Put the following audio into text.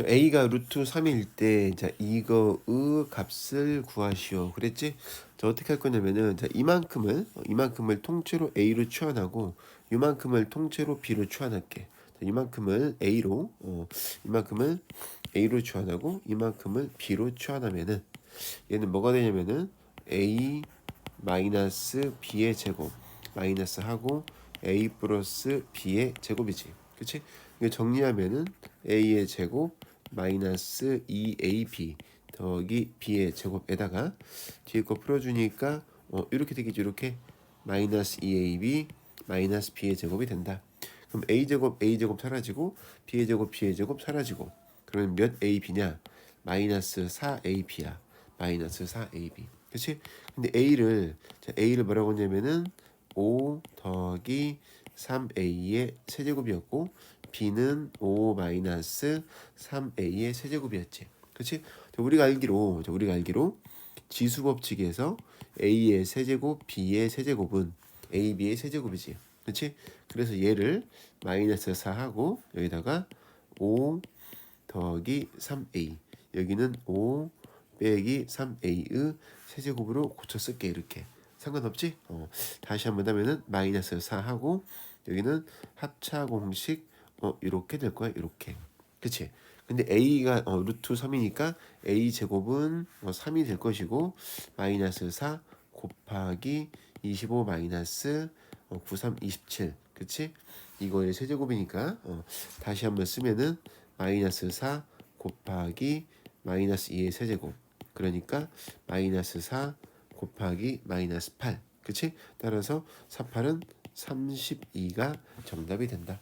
저 a가 루트 3일 때, 자, 이거의 값을 구하시오. 그랬지? 자, 어떻게 할 거냐면은, 자, 이만큼을, 어, 이만큼을 통째로 a로 추환하고, 이만큼을 통째로 b로 추환할게. 자, 이만큼을 a로, 어, 이만큼을 a로 추환하고, 이만큼을 b로 추환하면은, 얘는 뭐가 되냐면은, a 마이너스 b의 제곱, 마이너스 하고, a 플러스 b의 제곱이지. 그치? 정리하면은 a의 제곱 마이너스 2ab 더하기 b의 제곱에다가 뒤에 거 풀어주니까 어, 이렇게 되겠죠. 이렇게 마이너스 2ab 마이너스 b의 제곱이 된다. 그럼 a 제곱 a 제곱 사라지고 b의 제곱 b의 제곱 사라지고 그러면 몇 ab냐? 마이너스 4ab야. 마이너스 4ab 그치? 근데 a를 자, a를 뭐라고 했냐면은 5 더하기 3a의 세제곱이었고 b는 5 마이너스 3a의 세제곱이었지. 그렇지? 우리가 알기로 자, 우리가 알기로 지수 법칙에서 a의 세제곱 b의 세제곱은 ab의 세제곱이지. 그렇지? 그래서 얘를 마이너스 4하고 여기다가 5 더하기 3a 여기는 5 빼기 3a의 세제곱으로 고쳐 쓸게 이렇게 상관없지? 어, 다시 한번 하면은 마이너스 4하고 여기는 합차 공식 어 이렇게 될 거야 이렇게. 그치? 근데 a가 어, 루트 3이니까 a 제곱은 어, 3이 될 것이고 마이너스 4 곱하기 25 마이너스 어, 93 27 그치? 이거의 세제곱이니까 어, 다시 한번 쓰면은 마이너스 4 곱하기 마이너스 2의 세제곱. 그러니까 마이너스 4 곱하기 마이너스 8 그치? 따라서 48은 32가 정답이 된다